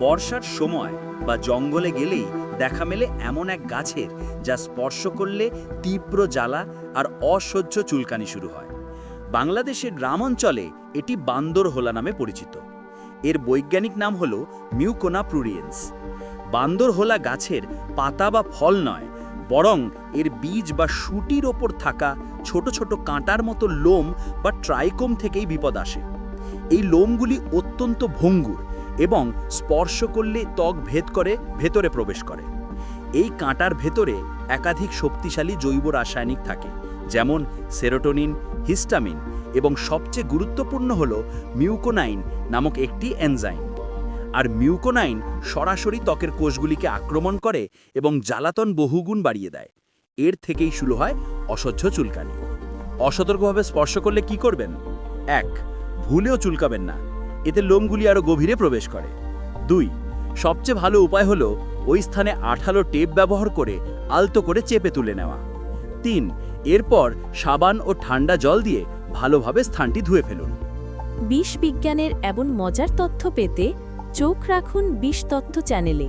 বর্ষার সময় বা জঙ্গলে গেলেই দেখা মেলে এমন এক গাছের যা স্পর্শ করলে তীব্র জ্বালা আর অসহ্য চুলকানি শুরু হয়। বাংলাদেশের গ্রাম অঞ্চলে এটি বান্দর হোলা নামে পরিচিত। এর বৈজ্ঞানিক নাম হল মিউকোনা প্রুরিয়েন্স বান্দর হোলা গাছের পাতা বা ফল নয়, বরং এর বীজ বা শুটির ওপর থাকা ছোট ছোট কাঁটার মতো লোম বা ট্রাইকোম থেকেই বিপদ আসে। এই লোমগুলি অত্যন্ত ভঙ্গুর এবং স্পর্শ করলে ত্বক ভেদ করে, ভেতরে প্রবেশ করে। এই কাঁটার ভেতরে একাধিক শক্তিশালী জৈব রাসায়নিক থাকে, যেমন সেরোটোনিন, হিস্টামিন এবং সবচেয়ে গুরুত্বপূর্ণ হল মিউকোনাইন নামক একটি এনজাইম। আর মিউকোনাইন সরাসরি ত্বকের কোষগুলিকে আক্রমণ করে এবং জ্বালাতন বহুগুণ বাড়িয়ে দেয়। এর থেকেই শুরু হয় অসহ্য চুলকানি। অসতর্কভাবে স্পর্শ করলে কি করবেন? এক, ভুলেও চুলকাবেন না। এতে লোমগুলি আরও গভীরে প্রবেশ করে। দুই, সবচেয়ে ভালো উপায় হলো ওই স্থানে আঠালো টেপ ব্যবহার করে আলতো করে চেপে তুলে নেওয়া। তিন, এরপর সাবান ও ঠান্ডা জল দিয়ে ভালোভাবে স্থানটি ধুয়ে ফেলুন। বিষ বিজ্ঞানের এমন মজার তথ্য পেতে চোখ রাখুন বিষ তথ্য চ্যানেলে।